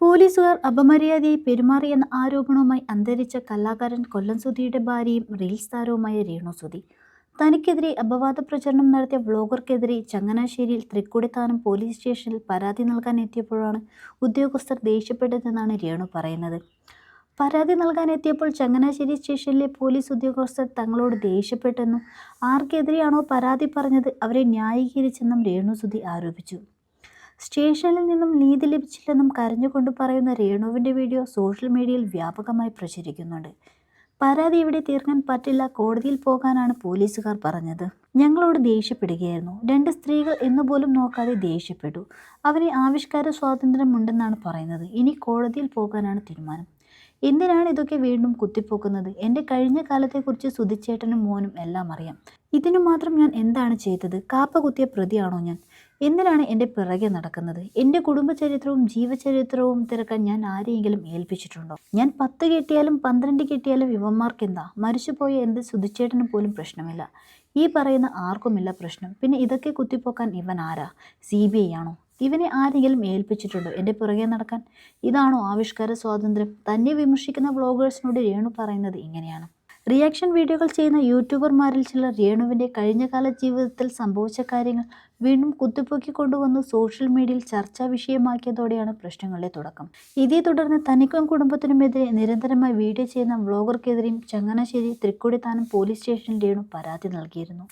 പോലീസുകാർ അപമര്യാദയായി പെരുമാറിയെന്ന ആരോപണവുമായി അന്തരിച്ച കലാകാരൻ കൊല്ലം സുധിയുടെ ഭാര്യയും റീൽസ് താരവുമായ രേണു സുധി. തനിക്കെതിരെ അപവാദ പ്രചരണം നടത്തിയ വ്ളോഗർക്കെതിരെ ചങ്ങനാശ്ശേരിയിൽ തൃക്കുടിത്താനം പോലീസ് സ്റ്റേഷനിൽ പരാതി നൽകാൻ എത്തിയപ്പോഴാണ് ഉദ്യോഗസ്ഥർ ദേഷ്യപ്പെട്ടതെന്നാണ് രേണു പറയുന്നത്. പരാതി നൽകാൻ എത്തിയപ്പോൾ ചങ്ങനാശ്ശേരി സ്റ്റേഷനിലെ പോലീസ് ഉദ്യോഗസ്ഥർ തങ്ങളോട് ദേഷ്യപ്പെട്ടെന്നും ആർക്കെതിരെയാണോ പരാതി പറഞ്ഞത് അവരെ ന്യായീകരിച്ചെന്നും രേണു സുധി ആരോപിച്ചു. സ്റ്റേഷനിൽ നിന്നും നീതി ലഭിച്ചില്ലെന്നും കരഞ്ഞുകൊണ്ട് പറയുന്ന രേണുവിന്റെ വീഡിയോ സോഷ്യൽ മീഡിയയിൽ വ്യാപകമായി പ്രചരിക്കുന്നുണ്ട്. പരാതി ഇവിടെ തീർക്കാൻ പറ്റില്ല കോടതിയിൽ പോകാനാണ് പോലീസുകാർ പറഞ്ഞത്. ഞങ്ങളോട് ദേഷ്യപ്പെടുകയായിരുന്നു. രണ്ട് സ്ത്രീകൾ എന്നുപോലും നോക്കാതെ ദേഷ്യപ്പെട്ടു. അവരെ ആവിഷ്കാര സ്വാതന്ത്ര്യമുണ്ടെന്നാണ് പറയുന്നത്. ഇനി കോടതിയിൽ പോകാനാണ് തീരുമാനം. എന്തിനാണ് ഇതൊക്കെ വീണ്ടും കുത്തിപ്പോക്കുന്നത്? എന്റെ കഴിഞ്ഞ കാലത്തെക്കുറിച്ച് സുധിച്ചേട്ടനും മോനും എല്ലാം അറിയാം. ഇതിനു മാത്രം ഞാൻ എന്താണ് ചെയ്തത്? കാപ്പ കുത്തിയ പ്രതിയാണോ ഞാൻ? എന്തിനാണ് എന്റെ പിറകെ നടക്കുന്നത്? എന്റെ കുടുംബചരിത്രവും ജീവചരിത്രവും തിരക്കാൻ ഞാൻ ആരെയെങ്കിലും ഏൽപ്പിച്ചിട്ടുണ്ടോ? ഞാൻ പത്ത് കിട്ടിയാലും പന്ത്രണ്ട് കിട്ടിയാലും യുവന്മാർക്ക് എന്താ മരിച്ചുപോയ എന്റെ സുധിച്ചേട്ടന് പോലും പ്രശ്നമില്ല. ഈ പറയുന്ന ആർക്കുമില്ല പ്രശ്നം? പിന്നെ ഇതൊക്കെ കുത്തിപ്പോക്കാൻ ഇവൻ ആരാ? സി ബി ഐ ആണോ? ഇവനെ ആരെങ്കിലും ഏൽപ്പിച്ചിട്ടുണ്ടോ എന്റെ പുറകെ നടക്കാൻ? ഇതാണോ ആവിഷ്കാര സ്വാതന്ത്ര്യം? തന്നെ വിമർശിക്കുന്ന വ്ളോഗേഴ്സിനോട് രേണു പറയുന്നത് ഇങ്ങനെയാണ്. റിയാക്ഷൻ വീഡിയോകൾ ചെയ്യുന്ന യൂട്യൂബർമാരിൽ ചിലർ രേണുവിന്റെ കഴിഞ്ഞകാല ജീവിതത്തിൽ സംഭവിച്ച കാര്യങ്ങൾ വീണ്ടും കുത്തിപ്പൊക്കി കൊണ്ടുവന്ന് സോഷ്യൽ മീഡിയയിൽ ചർച്ചാ വിഷയമാക്കിയതോടെയാണ് പ്രശ്നങ്ങളുടെ തുടക്കം. ഇതേ തുടർന്ന് തനിക്കും കുടുംബത്തിനുമെതിരെ നിരന്തരമായി വീഡിയോ ചെയ്യുന്ന വ്ളോഗർക്കെതിരെയും ചങ്ങനാശ്ശേരി തൃക്കൊടിത്താനം പോലീസ് സ്റ്റേഷനിൽ രേണു പരാതി നൽകിയിരുന്നു.